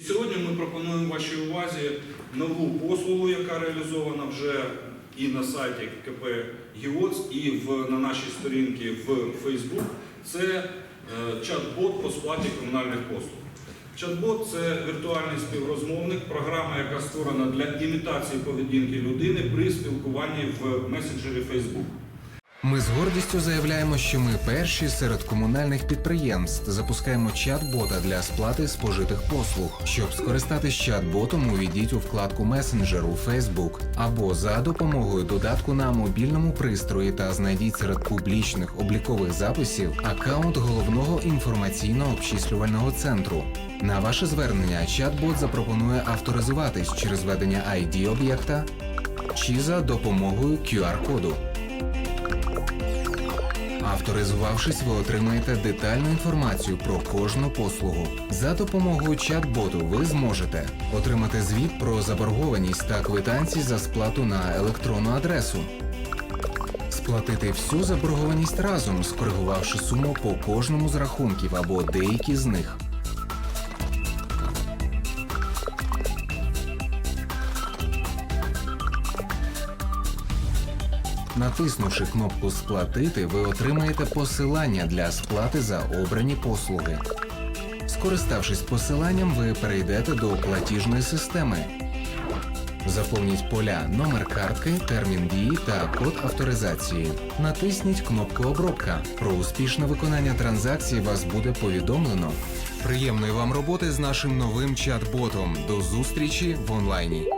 Сьогодні ми пропонуємо вашій увазі нову послугу, яка реалізована вже і на сайті КП ГІОЦ, і в, на нашій сторінці в Facebook. Це е, чат-бот по сплаті комунальних послуг. Чат-бот це віртуальний співрозмовник, програма, яка створена для імітації поведінки людини при спілкуванні в месенджері Facebook. Ми з гордістю заявляємо, що ми перші серед комунальних підприємств запускаємо чат-бота для сплати спожитих послуг. Щоб скористатись чат-ботом, увійдіть у вкладку месенджеру Facebook або за допомогою додатку на мобільному пристрої та знайдіть серед публічних облікових записів аккаунт головного інформаційно-обчислювального центру. На ваше звернення чат-бот запропонує авторизуватись через введення ID об'єкта чи за допомогою QR-коду. Авторизувавшись, ви отримаєте детальну інформацію про кожну послугу. За допомогою чат-боту ви зможете отримати звіт про заборгованість та квитанції за сплату на електронну адресу. Сплатити всю заборгованість разом, скоригувавши суму по кожному з рахунків або деякі з них. Натиснувши кнопку Сплатити, ви отримаєте посилання для сплати за обрані послуги. Скориставшись посиланням, ви перейдете до платіжної системи. Заповніть поля номер картки, термін дії та код авторизації. Натисніть кнопку Обробка. Про успішне виконання транзакції вас буде повідомлено. Приємної вам роботи з нашим новим чат-ботом. До зустрічі в онлайні.